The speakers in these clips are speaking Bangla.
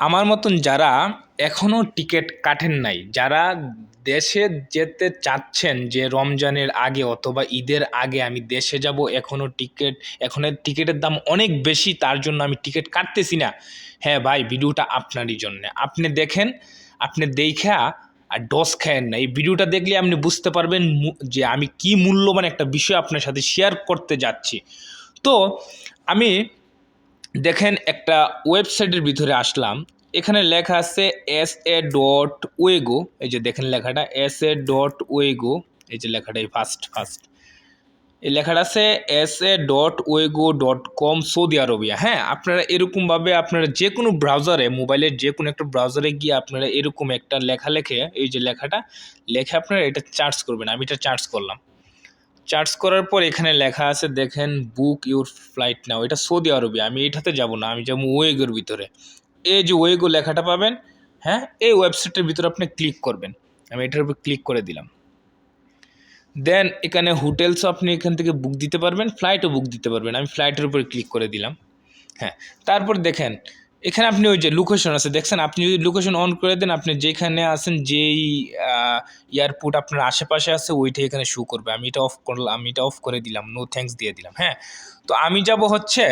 আমার মতন যারা এখনও টিকিট কাটেন নাই, যারা দেশে যেতে চাচ্ছেন যে রমজানের আগে অথবা ঈদের আগে আমি দেশে যাব এখনও টিকিট এখনের টিকিটের দাম অনেক বেশি, তার জন্য আমি টিকিট কাটতেছি না। হ্যাঁ ভাই, ভিডিওটা আপনারই জন্য। আপনি দেখেন, আপনি দেখা আর ডস খায়েন না। এই ভিডিওটা দেখলে আপনি বুঝতে পারবেন যে আমি কি মূল্যবান একটা বিষয় আপনার সাথে শেয়ার করতে যাচ্ছি। তো, আমি দেখেন একটা ওয়েবসাইটের ভিতরে আসলাম। এখানে লেখা আছে এস এ ডট ওয়েগো এই যে দেখেন লেখাটা এস এ ডট ওয়েগো এই যে লেখাটা এই ফার্স্ট ফার্স্ট এই লেখাটা আছে S A dot Wego dot com Saudi Arabia হ্যাঁ আপনারা এরকমভাবে আপনারা যে কোনো ব্রাউজারে মোবাইলের যে কোনো একটা ব্রাউজারে গিয়ে আপনারা এরকম একটা লেখা লেখে এই যে লেখাটা, লেখে আপনারা এটা চার্জ করবেন। আমি এটা চার্জ করলাম। চার্জ করার পর এখানে লেখা আছে, দেখেন বুক ইউর ফ্লাইট নাও এটা সৌদি আরবিয়া আমি এটাতে যাব না, আমি যাব ওয়েগোর ভিতরে। এই যে ওয়েগো লেখাটা পাবেন হ্যাঁ এই ওয়েবসাইটের ভিতরে আপনি ক্লিক করবেন। আমি এটার উপর ক্লিক করে দিলাম। দেন এখানে হোটেলসও আপনি এখান থেকে বুক দিতে পারবেন ফ্লাইটও বুক দিতে পারবেন। আমি ফ্লাইটের উপরে ক্লিক করে দিলাম। হ্যাঁ তারপর দেখেন এখানে আপনি ওই যে লোকেশন আছে, দেখছেন? আপনি যদি লোকেশন অন করে দেন, আপনি যেখানে আছেন, যেই এয়ারপোর্ট আপনার আশেপাশে আছে, ওইটা এখানে শো করবে। আমি এটা অফ করলাম আমি এটা অফ করে দিলাম নো থ্যাঙ্কস দিয়ে দিলাম হ্যাঁ? তো আমি যাব হচ্ছে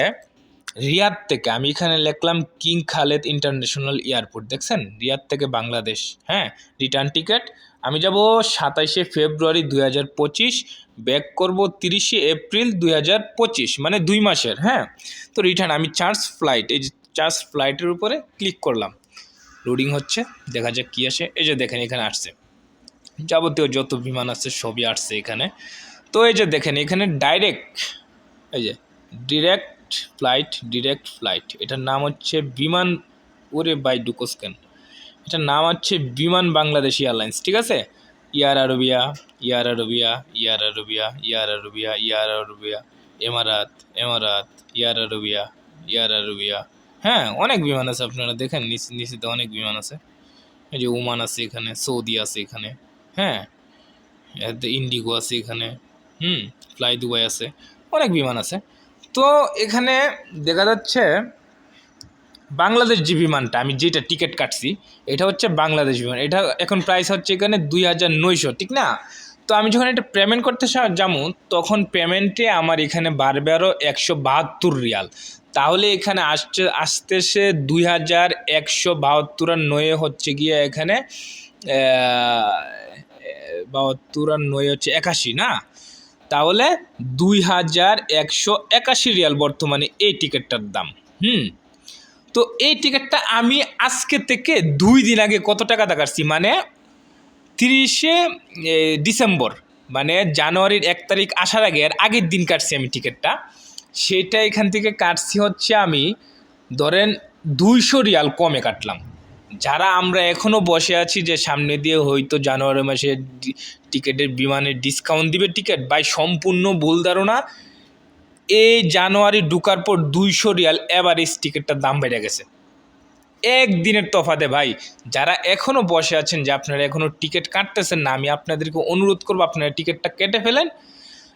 রিয়াদ থেকে। আমি এখানে লিখলাম কিং খালেদ ইন্টারন্যাশনাল এয়ারপোর্ট, দেখছেন? রিয়াদ থেকে বাংলাদেশ হ্যাঁ? রিটার্ন টিকিট আমি যাব সাতাইশে ফেব্রুয়ারি দুই হাজার পঁচিশ ব্যাক করব তিরিশে এপ্রিল দুই হাজার পঁচিশ মানে দুই মাসের হ্যাঁ? তো রিটার্ন আমি চার্জ ফ্লাইট এই যে চার্জ ফ্লাইটের উপরে ক্লিক করলাম। লোডিং হচ্ছে, দেখা যাক কী আসে। এই যে দেখেন, এখানে আসছে। যাবতীয় যত বিমান আছে, সবই আসছে এখানে। তো এই যে দেখেন, এখানে ডাইরেক্ট এই যে ডিরেক্ট ফ্লাইট ডিরেক্ট ফ্লাইট এটার নাম হচ্ছে বিমান, ওরে বাই ডুকোস্কেন এটার নাম হচ্ছে বিমান বাংলাদেশ এয়ারলাইন্স, ঠিক আছে? ইয়ার আরবিয়া ইয়ার আরবিয়া ইয়ার আরবিয়া ইয়ার আরবিয়া ইয়ার আরবিয়া, এমারাত এমারাত, ইয়ার আরবিয়া ইয়ার আরবিয়া। হ্যাঁ অনেক বিমান আছে আপনারা দেখেন, নিচে, নিচেতে অনেক বিমান আছে। এই যে ওমান আছে এখানে, সৌদি আছে এখানে হ্যাঁ? ইন্ডিগো আছে এখানে, হুম? ফ্লাই দুবাই আছে, অনেক বিমান আছে। তো এখানে দেখা যাচ্ছে বাংলাদেশ যে বিমানটা, আমি যেটা টিকিট কাটছি, এটা হচ্ছে বাংলাদেশ বিমান। এটা এখন প্রাইস হচ্ছে এখানে দুই হাজার নয়শো, ঠিক না? তো আমি যখন এটা পেমেন্ট করতে যাব, তখন পেমেন্টে আমার এখানে বাড়বে আরও একশো বাহাত্তর রিয়াল। তাহলে এখানে আসছে আসতেছে দুই হাজার একশো বাহাত্তর নয়ে হচ্ছে গিয়ে এখানে বাহাত্তর আর নয় হচ্ছে একাশি, না? তাহলে দুই হাজার একশো একাশি রিয়াল বর্তমানে এই টিকিটটার দাম, হুম? তো এই টিকিটটা আমি আজকে থেকে দুই দিন আগে কত টাকা দেখাচ্ছি? মানে তিরিশে ডিসেম্বর মানে জানুয়ারির এক তারিখ আসার আগে আর আগের দিন কাটছি আমি টিকিটটা। সেটা এখান থেকে কাটছি হচ্ছে আমি, ধরেন দুইশো রিয়াল কমে কাটলাম। যারা আমরা এখনও বসে আছি যে সামনে দিয়ে হয়তো জানুয়ারি মাসে টিকিটের বিমানের ডিসকাউন্ট দিবে টিকিট বাই সম্পূর্ণ ভুল ধারণা। এই জানুয়ারি ঢুকার পর দুইশো রিয়াল এভারেজ টিকিটটার দাম বেড়ে গেছে। একদিনের তফাতে ভাই। যারা এখনও বসে আছেন যে আপনারা এখনও টিকিট কাটতেছেন না, আমি আপনাদেরকে অনুরোধ করব আপনারা টিকিটটা কেটে ফেলেন।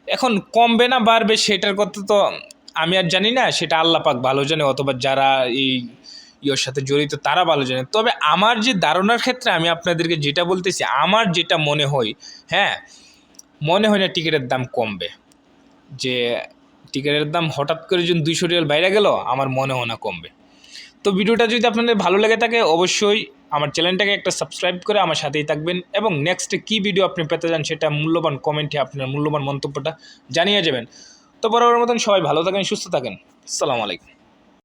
এখন কমবে না, বাড়বে সেটার কথা তো আমি আর জানি না, সেটা আল্লাহ পাক ভালো জানে, অথবা যারা এই ইয়ের সাথে জড়িত তারা ভালো জানে। তবে আমার যে ধারণার ক্ষেত্রে আমি আপনাদেরকে যেটা বলতেছি, আমার যেটা মনে হয় হ্যাঁ মনে হয় না টিকিটের দাম কমবে। যে টিকিটের দাম হঠাৎ করে যদি দুইশো রিয়াল বাইরে গেল, আমার মনে হয় না কমবে। তো ভিডিওটা যদি আপনাদের ভালো লেগে থাকে, অবশ্যই আমার চ্যানেলটাকে একটা সাবস্ক্রাইব করে আমার সাথেই থাকবেন এবং নেক্সট কী ভিডিও আপনি পেতে চান সেটা মূল্যবান কমেন্টে আপনার মূল্যবান মন্তব্যটা জানিয়ে যাবেন। তো বরাবর মতন সবাই ভালো থাকেন, সুস্থ থাকেন। সালাম আলাইকুম।